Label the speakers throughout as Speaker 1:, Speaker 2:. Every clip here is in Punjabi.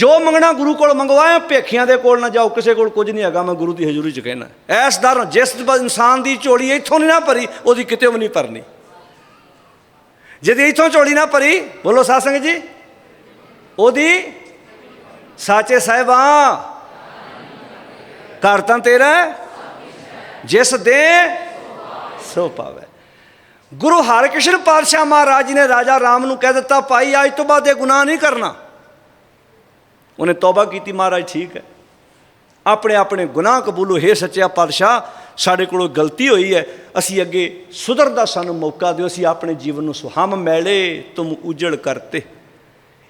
Speaker 1: ਜੋ ਮੰਗਣਾ ਗੁਰੂ ਕੋਲ ਮੰਗਵਾਇਆ, ਭੇਖੀਆਂ ਦੇ ਕੋਲ ਨਾ ਜਾਓ, ਕਿਸੇ ਕੋਲ ਕੁਝ ਨਹੀਂ ਹੈਗਾ, ਮੈਂ ਗੁਰੂ ਦੀ ਹਜ਼ੂਰੀ 'ਚ ਕਹਿਣਾ ਐਸ ਦਰ ਜਿਸ ਇਨਸਾਨ ਦੀ ਝੋਲੀ ਇੱਥੋਂ ਨਹੀਂ ਨਾ ਭਰੀ, ਉਹਦੀ ਕਿਤੇ ਵੀ ਨਹੀਂ ਭਰਨੀ। ਜਿਹਦੀ ਇੱਥੋਂ ਝੋਲੀ ਨਾ ਭਰੀ, ਬੋਲੋ ਸਾਧ ਸੰਗਤ ਜੀ, ਉਹਦੀ ਸਾਚੇ ਸਾਹਿਬਾਂ। ਘਰ ਤਾਂ ਤੇਰਾ ਜਿਸ ਦੇ ਸੋ ਪਾਵੇ ਗੁਰੂ ਹਰਿਕ੍ਰਿਸ਼ਨ ਪਾਤਸ਼ਾਹ ਮਹਾਰਾਜ ਨੇ ਰਾਜਾ ਰਾਮ ਨੂੰ ਕਹਿ ਦਿੱਤਾ, ਭਾਈ, ਅੱਜ ਤੋਂ ਬਾਅਦ ਇਹ ਗੁਨਾਹ ਨਹੀਂ ਕਰਨਾ। ਉਹਨੇ ਤੌਬਾ ਕੀਤੀ, ਮਹਾਰਾਜ ਠੀਕ ਹੈ। ਆਪਣੇ ਆਪਣੇ ਗੁਨਾਹ ਕਬੂਲੋ ਹੈ। ਸੱਚਿਆ ਪਾਤਸ਼ਾਹ, ਸਾਡੇ ਕੋਲੋਂ ਗਲਤੀ ਹੋਈ ਹੈ। ਅਸੀਂ ਅੱਗੇ ਸੁਧਰ ਦਾ ਸਾਨੂੰ ਮੌਕਾ ਦਿਓ। ਅਸੀਂ ਆਪਣੇ ਜੀਵਨ ਨੂੰ ਸੁਹਮ ਮੈਲੇ, ਤੁਮ ਉਜੜ ਕਰਤੇ।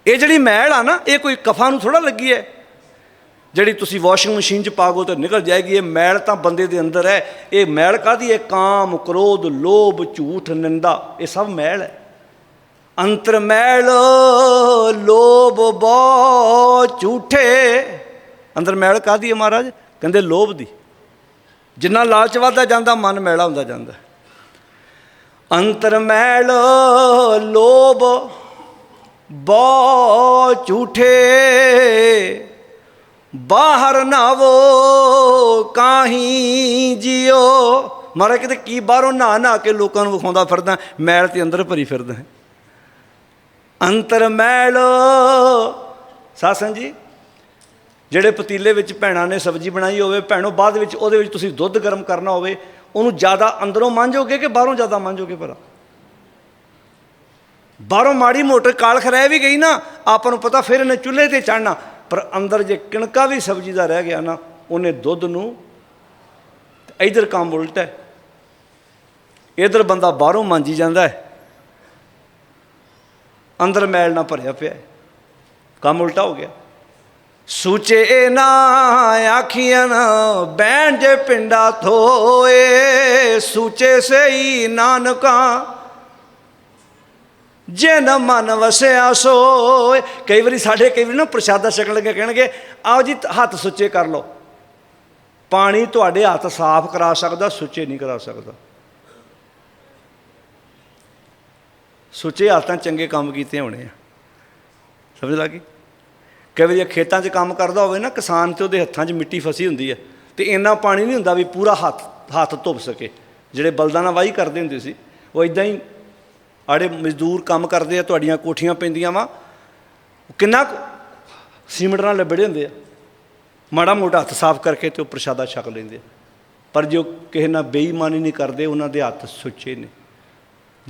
Speaker 1: ਇਹ ਜਿਹੜੀ ਮੈਲ ਆ ਨਾ, ਇਹ ਕੋਈ ਕਫਾ ਨੂੰ ਥੋੜਾ ਲੱਗੀ ਹੈ। ਜਿਹੜੀ ਤੁਸੀਂ ਵਾਸ਼ਿੰਗ ਮਸ਼ੀਨ 'ਚ ਪਾਗੋ ਤਾਂ ਨਿਕਲ ਜਾਏਗੀ, ਇਹ ਮੈਲ ਤਾਂ ਬੰਦੇ ਦੇ ਅੰਦਰ ਹੈ। ਇਹ ਮੈਲ ਕਾਦੀ ਹੈ? ਕਾਮ, ਕ੍ਰੋਧ, ਲੋਭ, ਝੂਠ, ਨਿੰਦਾ, ਇਹ ਸਭ ਮੈਲ ਹੈ। ਅੰਤਰ ਮੈਲ ਲੋਭ ਬੋ ਝੂਠੇ। ਅੰਦਰ ਮੈਲ ਕਾਦੀ ਹੈ ਮਹਾਰਾਜ? ਕਹਿੰਦੇ ਲੋਭ ਦੀ। ਜਿੰਨਾ ਲਾਲਚ ਵੱਧਦਾ ਜਾਂਦਾ, ਮਨ ਮੈਲਾ ਹੁੰਦਾ ਜਾਂਦਾ। ਅੰਤਰ ਮੈਲ ਲੋਭ ਬੋ ਝੂਠੇ। ਬਾਹਰ ਨਾਵੋ ਕਾਹੀ ਜਿਓ। ਮਾਰਾ ਕਿਤੇ ਕੀ ਬਾਹਰੋਂ ਨਹਾ ਨਹਾ ਕੇ ਲੋਕਾਂ ਨੂੰ ਵਿਖਾਉਂਦਾ ਫਿਰਦਾ, ਮੈਲ ਤੇ ਅੰਦਰ ਭਰੀ ਫਿਰਦਾ। ਹੈ ਅੰਤਰ ਮੈਲ। ਸਾਸਨ ਜੀ, ਜਿਹੜੇ ਪਤੀਲੇ ਵਿੱਚ ਭੈਣਾਂ ਨੇ ਸਬਜ਼ੀ ਬਣਾਈ ਹੋਵੇ, ਭੈਣੋ ਬਾਅਦ ਵਿੱਚ ਉਹਦੇ ਵਿੱਚ ਤੁਸੀਂ ਦੁੱਧ ਗਰਮ ਕਰਨਾ ਹੋਵੇ, ਉਹਨੂੰ ਜ਼ਿਆਦਾ ਅੰਦਰੋਂ ਮਾਂਜੋਗੇ ਕਿ ਬਾਹਰੋਂ ਜ਼ਿਆਦਾ ਮਾਂਜੋਗੇ ਭਰਾ ਬਾਹਰੋਂ ਮਾੜੀ ਮੋਟਰ ਕਾਲਖ ਰਹਿ ਵੀ ਗਈ ਨਾ, ਆਪਾਂ ਨੂੰ ਪਤਾ ਫਿਰ ਇਹਨੇ ਚੁੱਲ੍ਹੇ ਤੇ ਚੜਨਾ ਪਰ ਅੰਦਰ ਜੇ ਕਿਣਕਾ ਵੀ ਸਬਜ਼ੀ ਦਾ ਰਹਿ ਗਿਆ ਨਾ, ਉਹਨੇ ਦੁੱਧ ਨੂੰ ਤੇ ਇਧਰ ਕੰਮ ਉਲਟਾ ਹੈ। ਇਧਰ ਬੰਦਾ ਬਾਹਰੋਂ ਮਾਂਜੀ ਜਾਂਦਾ ਹੈ। ਅੰਦਰ ਮੈਲ ਨਾ ਭਰਿਆ ਪਿਆ ਕੰਮ ਉਲਟਾ ਹੋ ਗਿਆ। ਸੂਚੇ ਨਾ, ਆਖੀਆਂ ਨਾ ਬੈਣ ਜੇ ਪਿੰਡਾ ਥੋਏ, ਸੂਚੇ ਸਈ ਨਾਨਕਾ, ਜੇ ਨਾ ਮਨ ਵਸਿਆ ਸੋਏ। ਕਈ ਵਾਰੀ ਸਾਡੇ, ਕਈ ਵਾਰੀ ਨਾ ਪ੍ਰਸ਼ਾਦਾ ਛਕਣ ਲੱਗੇ ਕਹਿਣਗੇ, ਆਓ ਜੀ, ਹੱਥ ਸੁੱਚੇ ਕਰ ਲਓ। ਪਾਣੀ ਤੁਹਾਡੇ ਹੱਥ ਸਾਫ਼ ਕਰਾ ਸਕਦਾ, ਸੁੱਚੇ ਨਹੀਂ ਕਰਾ ਸਕਦਾ। ਸੁੱਚੇ ਹੱਥਾਂ ਚੰਗੇ ਕੰਮ ਕੀਤੇ ਹੋਣੇ ਆ। ਸਮਝ ਲੱਗੀ ਕਈ ਵਾਰੀ ਖੇਤਾਂ 'ਚ ਕੰਮ ਕਰਦਾ ਹੋਵੇ ਨਾ, ਕਿਸਾਨ ਤੇ ਉਹਦੇ ਹੱਥਾਂ 'ਚ ਮਿੱਟੀ ਫਸੀ ਹੁੰਦੀ ਹੈ ਤੇ ਇੰਨਾ ਪਾਣੀ ਨਹੀਂ ਹੁੰਦਾ ਵੀ ਪੂਰਾ ਹੱਥ ਹੱਥ ਧੁੱਪ ਸਕੇ। ਜਿਹੜੇ ਬਲਦਾਂ ਨਾਲ ਵਾਹੀ ਕਰਦੇ ਹੁੰਦੇ ਸੀ, ਉਹ ਇਦਾਂ ਹੀ ਆੜੇ ਮਜ਼ਦੂਰ ਕੰਮ ਕਰਦੇ ਆ, ਤੁਹਾਡੀਆਂ ਕੋਠੀਆਂ ਪੈਂਦੀਆਂ ਵਾ। ਕਿੰਨਾ ਕੁ ਸੀਮਿੰਟ ਨਾਲ ਲੱਬੜੇ ਹੁੰਦੇ ਆ। ਮਾੜਾ ਮੋਟਾ ਹੱਥ ਸਾਫ਼ ਕਰਕੇ ਤੇ ਉਹ ਪ੍ਰਸ਼ਾਦਾ ਛਕ ਲੈਂਦੇ ਆ। ਪਰ ਜੋ ਕਿਸੇ ਨਾਲ ਬੇਈਮਾਨੀ ਨਹੀਂ ਕਰਦੇ, ਉਹਨਾਂ ਦੇ ਹੱਥ ਸੁੱਚੇ ਨੇ।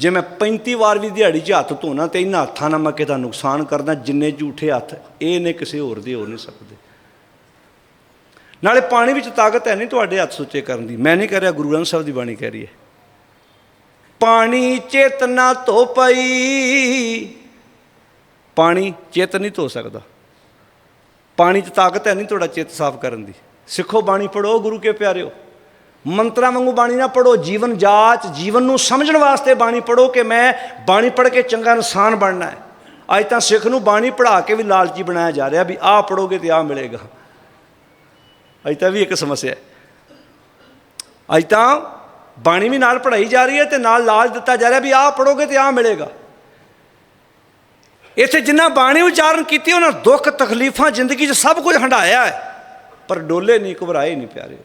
Speaker 1: ਜੇ ਮੈਂ 35 ਵਾਰ ਵੀ ਦਿਹਾੜੀ 'ਚ ਹੱਥ ਧੋਣਾ ਤੇ ਇਹਨਾਂ ਹੱਥਾਂ ਨਾਲ ਮੈਂ ਕਿਹਦਾ ਨੁਕਸਾਨ ਕਰਦਾ, ਜਿੰਨੇ ਝੂਠੇ ਹੱਥ, ਇਹ ਨੇ ਕਿਸੇ ਹੋਰ ਦੇ ਹੋ ਨਹੀਂ ਸਕਦੇ। ਨਾਲੇ ਪਾਣੀ ਵਿੱਚ ਤਾਕਤ ਹੈ ਨਹੀਂ ਤੁਹਾਡੇ ਹੱਥ ਸੁੱਚੇ ਕਰਨ ਦੀ। ਮੈਂ ਨਹੀਂ ਕਹਿ ਰਿਹਾ ਗੁਰੂ ਗ੍ਰੰਥ ਸਾਹਿਬ ਦੀ ਬਾਣੀ ਕਹਿ ਰਹੀ ਹੈ। ਪਾਣੀ ਚੇਤਨਾ ਧੋ ਪਈ। ਪਾਣੀ ਚੇਤ ਨਹੀਂ ਧੋ ਸਕਦਾ। ਪਾਣੀ 'ਚ ਤਾਕਤ ਹੈ ਨਹੀਂ ਤੁਹਾਡਾ ਚਿੱਤ ਸਾਫ਼ ਕਰਨ ਦੀ। ਸਿੱਖੋ ਬਾਣੀ ਪੜੋ ਗੁਰੂ ਕੇ ਪਿਆਰਿਓ। ਮੰਤਰਾਂ ਵਾਂਗੂ ਬਾਣੀ ਨਾ ਪੜੋ ਜੀਵਨ ਜਾਚ, ਜੀਵਨ ਨੂੰ ਸਮਝਣ ਵਾਸਤੇ ਬਾਣੀ ਪੜੋ ਕਿ ਮੈਂ ਬਾਣੀ ਪੜ੍ਹ ਕੇ ਚੰਗਾ ਇਨਸਾਨ ਬਣਨਾ ਹੈ। ਅੱਜ ਤਾਂ ਸਿੱਖ ਨੂੰ ਬਾਣੀ ਪੜ੍ਹਾ ਕੇ ਵੀ ਲਾਲਚੀ ਬਣਾਇਆ ਜਾ ਰਿਹਾ ਵੀ ਆਹ ਪੜੋਗੇ ਤੇ ਆਹ ਮਿਲੇਗਾ। ਅੱਜ ਤਾਂ ਵੀ ਇੱਕ ਸਮੱਸਿਆ ਹੈ। ਅੱਜ ਤਾਂ ਬਾਣੀ ਵੀ ਨਾਲ ਪੜ੍ਹਾਈ ਜਾ ਰਹੀ ਹੈ ਤੇ ਨਾਲ ਲਾਲਚ ਦਿੱਤਾ ਜਾ ਰਿਹਾ ਵੀ ਆਹ ਪੜੋਗੇ ਤੇ ਆਹ ਮਿਲੇਗਾ। ਇੱਥੇ ਜਿੰਨਾ ਬਾਣੀ ਉਚਾਰਨ ਕੀਤੀ, ਉਹਨਾਂ ਦੁੱਖ ਤਕਲੀਫਾਂ ਜ਼ਿੰਦਗੀ 'ਚ ਸਭ ਕੁਝ ਹੰਡਾਇਆ ਹੈ। ਪਰ ਡੋਲੇ ਨਹੀਂ, ਘਬਰਾਏ ਨਹੀਂ ਪਿਆਰੇ।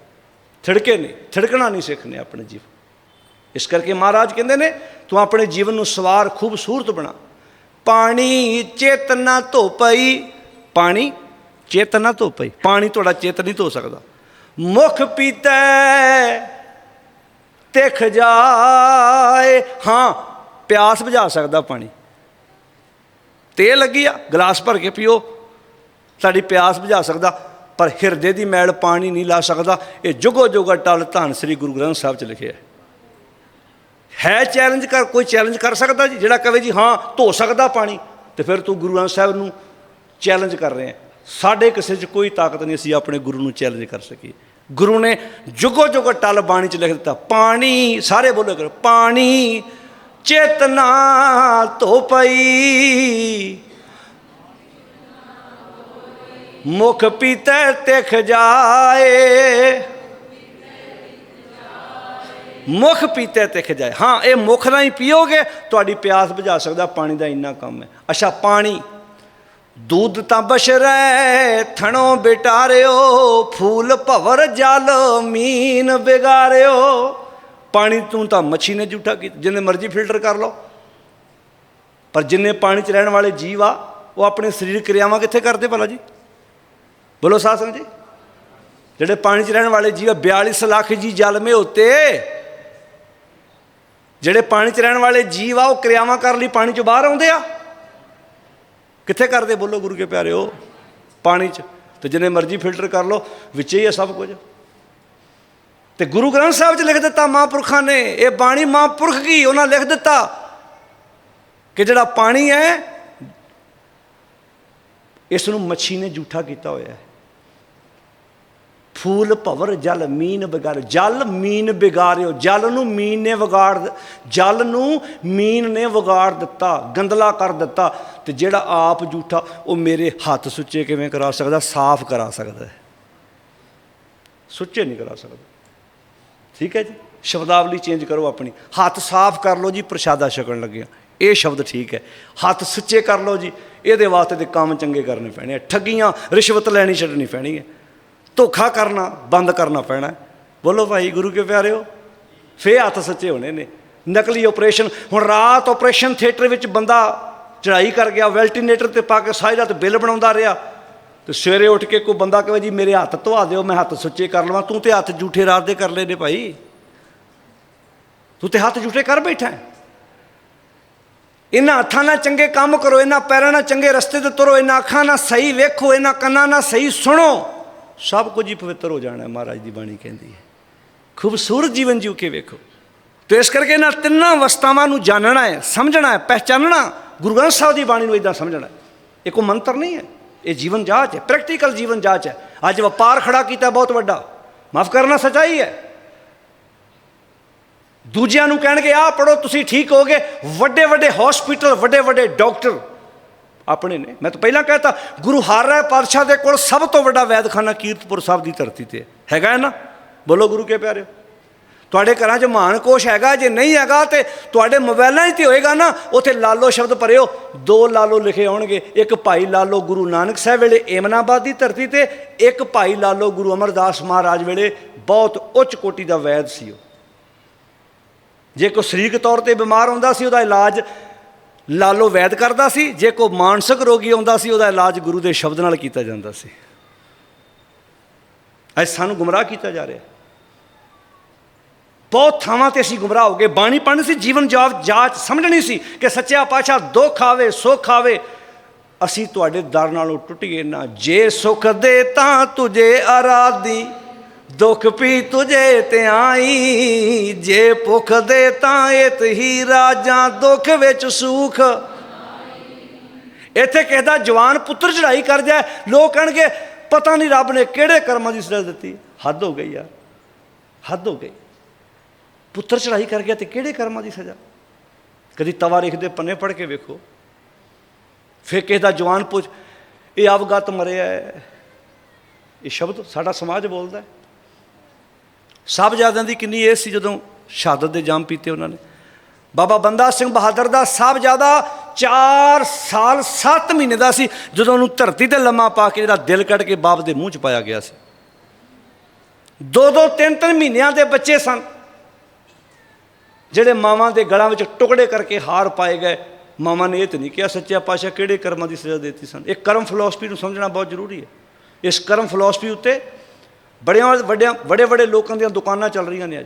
Speaker 1: ਥਿੜਕੇ ਨਹੀਂ ਥਿੜਕਣਾ ਨਹੀਂ ਸਿੱਖਨੇ ਆਪਣੇ ਜੀਵਨ। ਇਸ ਕਰਕੇ ਮਹਾਰਾਜ ਕਹਿੰਦੇ ਨੇ, ਤੂੰ ਆਪਣੇ ਜੀਵਨ ਨੂੰ ਸਵਾਰ, ਖੂਬਸੂਰਤ ਬਣਾ। ਪਾਣੀ ਚੇਤਨਾ ਧੋ ਪਈ ਪਾਣੀ ਚੇਤਨਾ ਧੋ ਪਈ ਪਾਣੀ ਤੁਹਾਡਾ ਚੇਤ ਨਹੀਂ ਧੋ ਸਕਦਾ। ਮੁਖ ਪੀਤਾ, ਤਿਖ ਜਾਏ। ਹਾਂ, ਪਿਆਸ ਬੁਝਾ ਸਕਦਾ ਪਾਣੀ। ਤੇਲ ਲੱਗੀ ਆ ਗਲਾਸ ਭਰ ਕੇ ਪੀਓ। ਸਾਡੀ ਪਿਆਸ ਬੁਝਾ ਸਕਦਾ। ਪਰ ਹਿਰਦੇ ਦੀ ਮੈਲ ਪਾਣੀ ਨਹੀਂ ਲਾ ਸਕਦਾ। ਇਹ ਜੁਗੋ ਜੁਗਾ ਟਲ ਧੰਨ ਸ੍ਰੀ ਗੁਰੂ ਗ੍ਰੰਥ ਸਾਹਿਬ ਚ ਲਿਖਿਆ ਹੈ। ਹੈ ਚੈਲੰਜ ਕਰ, ਕੋਈ ਚੈਲੰਜ ਕਰ ਸਕਦਾ ਜੀ? ਜਿਹੜਾ ਕਹੇ ਜੀ, ਹਾਂ, ਧੋ ਸਕਦਾ ਪਾਣੀ। ਤੇ ਫਿਰ ਤੂੰ ਗੁਰੂ ਗ੍ਰੰਥ ਸਾਹਿਬ ਨੂੰ ਚੈਲੰਜ ਕਰ ਰਹੇ ਸਾਡੇ ਕਿਸੇ 'ਚ ਕੋਈ ਤਾਕਤ ਨਹੀਂ, ਅਸੀਂ ਆਪਣੇ ਗੁਰੂ ਨੂੰ ਚੈਲੰਜ ਕਰ ਸਕੀਏ। ਗੁਰੂ ਨੇ ਜੁਗੋ ਜੁਗੋ ਟਲ ਬਾਣੀ 'ਚ ਲਿਖ ਦਿੱਤਾ, ਪਾਣੀ, ਸਾਰੇ ਬੋਲੋ ਕਰੋ ਪਾਣੀ ਚੇਤਨਾ ਧੋ ਪਈ। ਮੁਖ ਪੀਤੈ ਤਿਖ ਜਾਏ। ਮੁਖ ਪੀਤੇ ਤਿਖ ਜਾਏ। ਹਾਂ, ਇਹ ਮੁਖ ਨਾਲ ਹੀ ਪੀਓਗੇ, ਤੁਹਾਡੀ ਪਿਆਸ ਬੁਝਾ ਸਕਦਾ, ਪਾਣੀ ਦਾ ਇੰਨਾ ਕੰਮ ਹੈ। ਅੱਛਾ, ਪਾਣੀ। ਦੁੱਧ ਤਾਂ ਬਸ਼ਰੈ ਥਣੋ ਬਿਟਾਰਿਓ, ਫੂਲ ਭਵਰ ਜਲ ਮੀਨ ਬਿਗਾਰਿਓ ਪਾਣੀ ਤੂੰ ਤਾਂ ਮੱਛੀ ਨੇ ਝੂਠਾ ਕੀਤਾ, ਜਿੰਨੇ ਮਰਜ਼ੀ ਫਿਲਟਰ ਕਰ ਲਓ। ਪਰ ਜਿੰਨੇ ਪਾਣੀ 'ਚ ਰਹਿਣ ਵਾਲੇ ਜੀਵ ਆ, ਉਹ ਆਪਣੇ ਸਰੀਰਕ ਕਿਰਿਆਵਾਂ ਕਿੱਥੇ ਕਰਦੇ ਭਲਾ ਜੀ? ਬੋਲੋ ਸਾਧ ਸੰਗਤ ਜਿਹੜੇ ਪਾਣੀ 'ਚ ਰਹਿਣ ਵਾਲੇ ਜੀਵ ਆ, 42 ਲੱਖ ਜੀ ਜਲ ਮੇ ਹੋਤੇ ਜਿਹੜੇ ਪਾਣੀ 'ਚ ਰਹਿਣ ਵਾਲੇ ਜੀਵ ਆ ਉਹ ਕਿਰਿਆਵਾਂ ਕਰਨ ਲਈ ਪਾਣੀ 'ਚੋਂ ਬਾਹਰ ਆਉਂਦੇ ਆ। ਕਿੱਥੇ ਕਰਦੇ ਬੋਲੋ ਗੁਰੂ ਕੇ ਪਿਆਰਿਓ? ਪਾਣੀ 'ਚ। ਤੇ ਜਿੰਨੇ ਮਰਜ਼ੀ ਫਿਲਟਰ ਕਰ ਲਓ ਵਿੱਚ ਹੀ ਆ ਸਭ ਕੁਝ। ਤੇ ਗੁਰੂ ਗ੍ਰੰਥ ਸਾਹਿਬ 'ਚ ਲਿਖ ਦਿੱਤਾ ਮਹਾਂਪੁਰਖਾਂ ਨੇ ਇਹ ਬਾਣੀ ਮਹਾਂਪੁਰਖ ਕੀ? ਉਹਨਾਂ ਲਿਖ ਦਿੱਤਾ ਕਿ ਜਿਹੜਾ ਪਾਣੀ ਹੈ ਇਸ ਨੂੰ ਮੱਛੀ ਨੇ ਝੂਠਾ ਕੀਤਾ ਹੋਇਆ ਹੈ। ਫੂਲ ਭਵਰ, ਜਲ ਮੀਨ ਵਿਗਾਰ, ਜਲ ਮੀਨ ਵਿਗਾਰਿਓ, ਜਲ ਨੂੰ ਮੀਨ ਨੇ ਵਿਗਾੜ ਜਲ ਨੂੰ ਮੀਨ ਨੇ ਵਿਗਾੜ ਦਿੱਤਾ ਗੰਦਲਾ ਕਰ ਦਿੱਤਾ, ਤੇ ਜਿਹੜਾ ਆਪ ਝੂਠਾ ਉਹ ਮੇਰੇ ਹੱਥ ਸੁੱਚੇ ਕਿਵੇਂ ਕਰਾ ਸਕਦਾ? ਸਾਫ਼ ਕਰਾ ਸਕਦਾ ਸੁੱਚੇ ਨਹੀਂ ਕਰਾ ਸਕਦਾ। ਠੀਕ ਹੈ ਜੀ? ਸ਼ਬਦਾਵਲੀ ਚੇਂਜ ਕਰੋ ਆਪਣੀ। ਹੱਥ ਸਾਫ਼ ਕਰ ਲਓ ਜੀ, ਪ੍ਰਸ਼ਾਦਾ ਛਕਣ ਲੱਗਿਆ। ਇਹ ਸ਼ਬਦ ਠੀਕ ਹੈ। ਹੱਥ ਸੁੱਚੇ ਕਰ ਲਓ ਜੀ, ਇਹਦੇ ਵਾਸਤੇ ਤੇ ਕੰਮ ਚੰਗੇ ਕਰਨੇ ਪੈਣੇ ਆ। ਠੱਗੀਆਂ, ਰਿਸ਼ਵਤ ਲੈਣੀ ਛੱਡਣੀ ਪੈਣੀ ਹੈ। ਧੋਖਾ ਕਰਨਾ, ਬੰਦ ਕਰਨਾ ਪੈਣਾ ਬੋਲੋ ਭਾਈ, ਗੁਰੂ ਕੇ ਪਿਆਰਿਓ ਫੇ ਹੱਥ ਸੱਚੇ ਹੋਣੇ ਨੇ। ਨਕਲੀ ਆਪਰੇਸ਼ਨ ਹੁਣ ਰਾਤ ਆਪਰੇਸ਼ਨ ਥੀਏਟਰ ਵਿੱਚ ਬੰਦਾ ਚੜਾਈ ਕਰ ਗਿਆ ਵੈਲਟੀਨੇਟਰ ਤੇ ਪਾ ਕੇ ਸਾਰੀ ਰਾਤ ਬਿੱਲ ਬਣਾਉਂਦਾ ਰਿਹਾ। ਤੇ ਸਵੇਰੇ ਉੱਠ ਕੇ ਕੋਈ ਬੰਦਾ ਕਹੇ ਜੀ, ਮੇਰੇ ਹੱਥ ਧਵਾ ਦਿਓ, ਮੈਂ ਹੱਥ ਸੁੱਚੇ ਕਰ ਲਵਾਂ। ਤੂੰ ਤੇ ਹੱਥ ਝੂਠੇ ਰਾਤ ਦੇ ਕਰ ਲਏ ਨੇ ਭਾਈ। ਤੂੰ ਤੇ ਹੱਥ ਝੂਠੇ ਕਰ ਬੈਠਾ ਹੈ। ਇਹਨਾਂ ਹੱਥਾਂ ਨਾਲ ਚੰਗੇ ਕੰਮ ਕਰੋ, ਇਹਨਾਂ ਪੈਰਾਂ ਨਾਲ ਚੰਗੇ ਰਸਤੇ ਤੇ ਤੁਰੋ, ਇਹਨਾਂ ਅੱਖਾਂ ਨਾਲ ਸਹੀ ਵੇਖੋ, ਇਹਨਾਂ ਕੰਨਾਂ ਨਾਲ ਸਹੀ ਸੁਣੋ। ਸਭ ਕੁਝ ਹੀ ਪਵਿੱਤਰ ਹੋ ਜਾਣਾ ਮਹਾਰਾਜ ਦੀ ਬਾਣੀ ਕਹਿੰਦੀ ਹੈ। ਖੂਬਸੂਰਤ ਜੀਵਨ ਜੀਉ ਕੇ ਵੇਖੋ। ਤੇ ਇਸ ਕਰਕੇ ਇਹਨਾਂ ਤਿੰਨਾਂ ਅਵਸਥਾਵਾਂ ਨੂੰ ਜਾਣਨਾ ਹੈ, ਸਮਝਣਾ ਹੈ, ਪਹਿਚਾਨਣਾ, ਗੁਰੂ ਗ੍ਰੰਥ ਸਾਹਿਬ ਦੀ ਬਾਣੀ ਨੂੰ ਇਦਾਂ ਸਮਝਣਾ ਇਹ ਕੋਈ ਮੰਤਰ ਨਹੀਂ ਹੈ, ਇਹ ਜੀਵਨ ਜਾਂਚ ਹੈ ਪ੍ਰੈਕਟੀਕਲ ਜੀਵਨ ਜਾਂਚ ਹੈ। ਅੱਜ ਵਪਾਰ ਖੜਾ ਕੀਤਾ, ਬਹੁਤ ਵੱਡਾ। ਮਾਫ ਕਰਨਾ ਸਚਾਈ ਹੈ। ਦੂਜਿਆਂ ਨੂੰ ਕਹਿਣਗੇ, ਆਹ ਪੜੋ ਤੁਸੀਂ ਠੀਕ ਹੋਗੇ ਵੱਡੇ ਵੱਡੇ ਹਸਪੀਟਲ ਵੱਡੇ ਵੱਡੇ ਡਾਕਟਰ ਆਪਣੇ ਨੇ। ਮੈਂ ਤਾਂ ਪਹਿਲਾਂ ਕਹਿਤਾ, ਗੁਰੂ ਹਰ ਹਰਿ ਪਾਤਸ਼ਾਹ ਦੇ ਕੋਲ ਸਭ ਤੋਂ ਵੱਡਾ ਵੈਦਖਾਨਾ ਕੀਰਤਪੁਰ ਸਾਹਿਬ ਦੀ ਧਰਤੀ ਤੇ ਹੈਗਾ ਹੈ ਨਾ? ਬੋਲੋ ਗੁਰੂ ਕੇ ਪਿਆਰਿਓ। ਤੁਹਾਡੇ ਘਰਾਂ 'ਚ ਮਹਾਨ ਕੋਸ਼ ਹੈਗਾ, ਜੇ ਨਹੀਂ ਹੈਗਾ ਤੇ ਤੁਹਾਡੇ ਮੋਬਾਈਲਾਂ 'ਚ ਤੇ ਹੋਏਗਾ ਨਾ, ਉੱਥੇ ਲਾਲੋ ਸ਼ਬਦ ਭਰਿਓ। ਦੋ ਲਾਲੋ ਲਿਖੇ ਆਉਣਗੇ ਇੱਕ ਭਾਈ ਲਾਲੋ ਗੁਰੂ ਨਾਨਕ ਸਾਹਿਬ ਵੇਲੇ ਏਮਨਾਬਾਦ ਦੀ ਧਰਤੀ ਤੇ, ਇੱਕ ਭਾਈ ਲਾਲੋ ਗੁਰੂ ਅਮਰਦਾਸ ਮਹਾਰਾਜ ਵੇਲੇ ਬਹੁਤ ਉੱਚ ਕੋਟੀ ਦਾ ਵੈਦ ਸੀ ਉਹ। ਜੇ ਕੋਈ ਸਰੀਰਕ ਤੌਰ ਤੇ ਬਿਮਾਰ ਹੁੰਦਾ ਸੀ, ਉਹਦਾ ਇਲਾਜ ਲਾਲੋ ਵੈਦ ਕਰਦਾ ਸੀ। ਜੇ ਕੋਈ ਮਾਨਸਿਕ ਰੋਗੀ ਆਉਂਦਾ ਸੀ, ਉਹਦਾ ਇਲਾਜ ਗੁਰੂ ਦੇ ਸ਼ਬਦ ਨਾਲ ਕੀਤਾ ਜਾਂਦਾ ਸੀ। ਅੱਜ ਸਾਨੂੰ ਗੁੰਮਰਾਹ ਕੀਤਾ ਜਾ ਰਿਹਾ। ਬਹੁਤ ਥਾਵਾਂ ਤੇ ਅਸੀਂ ਗੁੰਮਰਾਹ ਹੋ ਗਏ। ਬਾਣੀ ਪੜ੍ਹਨੀ ਸੀ, ਜੀਵਨ ਜਾਚ ਜਾਚ ਸਮਝਣੀ ਸੀ ਕਿ ਸੱਚਾ ਪਾਤਸ਼ਾਹ ਦੁੱਖ ਆਵੇ, ਸੁੱਖ ਆਵੇ। ਅਸੀਂ ਤੁਹਾਡੇ ਦਰ ਨਾਲੋਂ ਟੁੱਟੀਏ ਨਾ। ਜੇ ਸੁਖ ਦੇ ਤਾਂ ਤੁਝੇ ਆਰਾਧੀ। ਦੁੱਖ ਪੀ ਤੁਝੇ ਤੇ ਆਈ। ਜੇ ਭੁੱਖ ਦੇ ਤਾਂ ਇਤ ਹੀ ਰਾਜਾਂ ਦੁੱਖ ਵਿੱਚ ਸੁਖ। ਇੱਥੇ ਕਿਸੇ ਜਵਾਨ ਪੁੱਤਰ ਚੜਾਈ ਕਰ ਜਾਏ ਲੋਕ ਕਹਿਣਗੇ, ਪਤਾ ਨਹੀਂ ਰੱਬ ਨੇ ਕਿਹੜੇ ਕਰਮਾਂ ਦੀ ਸਜ਼ਾ ਦਿੱਤੀ। ਹੱਦ ਹੋ ਗਈ ਯਾਰ ਹੱਦ ਹੋ ਗਈ। ਪੁੱਤਰ ਚੜਾਈ ਕਰ ਗਿਆ ਤੇ ਕਿਹੜੇ ਕਰਮਾਂ ਦੀ ਸਜ਼ਾ? ਕਦੀ ਤਵਾਰੀਖ ਦੇ ਪੰਨੇ ਪੜ੍ਹ ਕੇ ਵੇਖੋ। ਫਿਰ ਕਿਸੇ ਦਾ ਜਵਾਨ ਪੁੱਛ ਇਹ ਅਵਗਤ ਮਰਿਆ ਹੈ। ਇਹ ਸ਼ਬਦ ਸਾਡਾ ਸਮਾਜ ਬੋਲਦਾ ਹੈ। ਸਾਹਿਬਜ਼ਾਦਿਆਂ ਦੀ ਕਿੰਨੀ ਏਜ ਸੀ ਜਦੋਂ ਸ਼ਹਾਦਤ ਦੇ ਜਾਮ ਪੀਤੇ ਉਹਨਾਂ ਨੇ। ਬਾਬਾ ਬੰਦਾ ਸਿੰਘ ਬਹਾਦਰ ਦਾ ਸਾਹਿਬਜ਼ਾਦਾ 4 ਸਾਲ 7 ਮਹੀਨੇ ਦਾ ਸੀ, ਜਦੋਂ ਉਹਨੂੰ ਧਰਤੀ ਤੇ ਲੰਮਾ ਪਾ ਕੇ ਜਿਹੜਾ ਦਿਲ ਕੱਢ ਕੇ ਬਾਪ ਦੇ ਮੂੰਹ 'ਚ ਪਾਇਆ ਗਿਆ ਸੀ। ਦੋ ਦੋ ਤਿੰਨ ਤਿੰਨ ਮਹੀਨਿਆਂ ਦੇ ਬੱਚੇ ਸਨ, ਜਿਹੜੇ ਮਾਵਾਂ ਦੇ ਗਲਾਂ ਵਿੱਚ ਟੁਕੜੇ ਕਰਕੇ ਹਾਰ ਪਾਏ ਗਏ। ਮਾਵਾਂ ਨੇ ਇਹ ਤਾਂ ਨਹੀਂ ਕਿਹਾ, ਸੱਚਾ ਪਾਸ਼ਾ ਕਿਹੜੇ ਕਰਮਾਂ ਦੀ ਸਜ਼ਾ ਦਿੱਤੀ ਸਨ। ਇਹ ਕਰਮ ਫਿਲਾਸਫੀ ਨੂੰ ਸਮਝਣਾ ਬਹੁਤ ਜ਼ਰੂਰੀ ਹੈ। ਇਸ ਕਰਮ ਫਿਲਾਸਫੀ ਉੱਤੇ ਬੜਿਆਂ ਵੱਡਿਆਂ ਬੜੇ ਬੜੇ ਲੋਕਾਂ ਦੀਆਂ ਦੁਕਾਨਾਂ ਚੱਲ ਰਹੀਆਂ ਨੇ ਅੱਜ।